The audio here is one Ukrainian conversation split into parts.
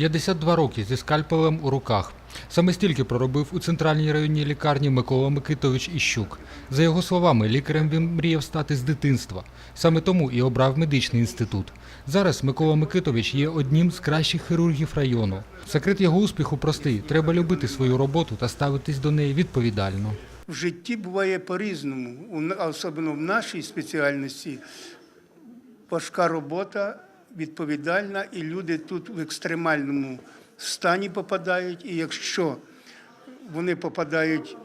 52 роки зі скальпелем у руках. Саме стільки проробив у центральній районній лікарні Микола Микитович Іщук. За його словами, лікарем він мріяв стати з дитинства. Саме тому і обрав медичний інститут. Зараз Микола Микитович є одним з кращих хірургів району. Секрет його успіху простий: треба любити свою роботу та ставитись до неї відповідально. В житті буває по-різному, особливо в нашій спеціальності. Важка робота, відповідальна, і люди тут в екстремальному стані попадають. І якщо вони попадають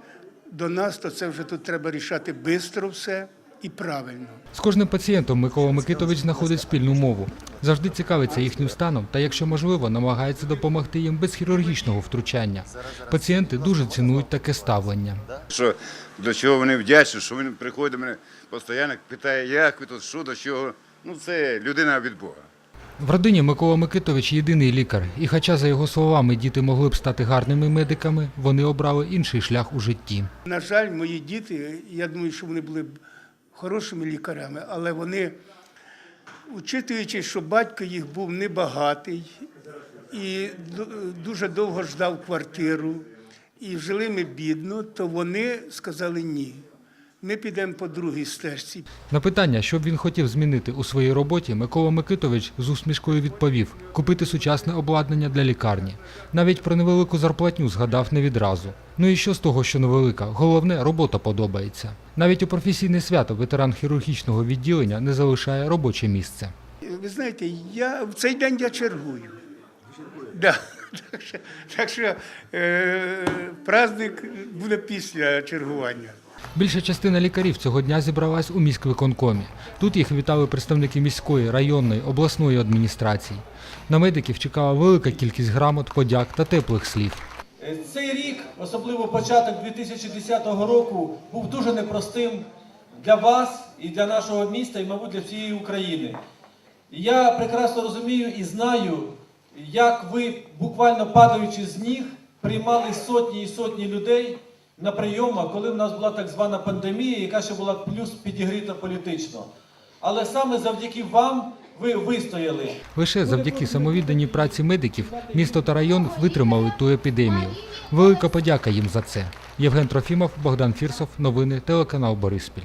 до нас, то це вже тут треба рішати швидко все і правильно. З кожним пацієнтом Микола Микитович знаходить спільну мову. Завжди цікавиться їхнім станом та, якщо можливо, намагається допомогти їм без хірургічного втручання. Пацієнти дуже цінують таке ставлення. Що до чого вони вдячні, що він приходить до мене постійно, питає, як ви тут, що до чого. Ну, це людина від Бога. В родині Микола Микитович єдиний лікар, і хоча, за його словами, діти могли б стати гарними медиками, вони обрали інший шлях у житті. На жаль, мої діти, я думаю, що вони були б хорошими лікарями, але вони, учитуючи, що батько їх був небагатий і дуже довго ждав квартиру, і жили ми бідно, то вони сказали ні. Ми підемо по другій стежці. На питання, що б він хотів змінити у своїй роботі, Микола Микитович з усмішкою відповів купити сучасне обладнання для лікарні. Навіть про невелику зарплатню згадав не відразу. Ну і що з того, що невелика? Головне, робота подобається. Навіть у професійне свято ветеран хірургічного відділення не залишає робоче місце. Ви знаєте, я в цей день я чергую. Да. Так що, так що е, праздник буде після чергування. Більша частина лікарів цього дня зібралась у міськвиконкомі. Тут їх вітали представники міської, районної, обласної адміністрацій. На медиків чекала велика кількість грамот, подяк та теплих слів. Е, Цей рік, особливо початок 2010 року, був дуже непростим для вас і для нашого міста, і, мабуть, для всієї України. Я прекрасно розумію і знаю, як ви, буквально падаючи з ніг, приймали сотні і сотні людей на прийомах, коли в нас була так звана пандемія, яка ще була плюс підігріта політично. Але саме завдяки вам ви вистояли. Лише завдяки самовідданій праці медиків місто та район витримали ту епідемію. Велика подяка їм за це. Євген Трофімов, Богдан Фірсов, новини, телеканал Бориспіль.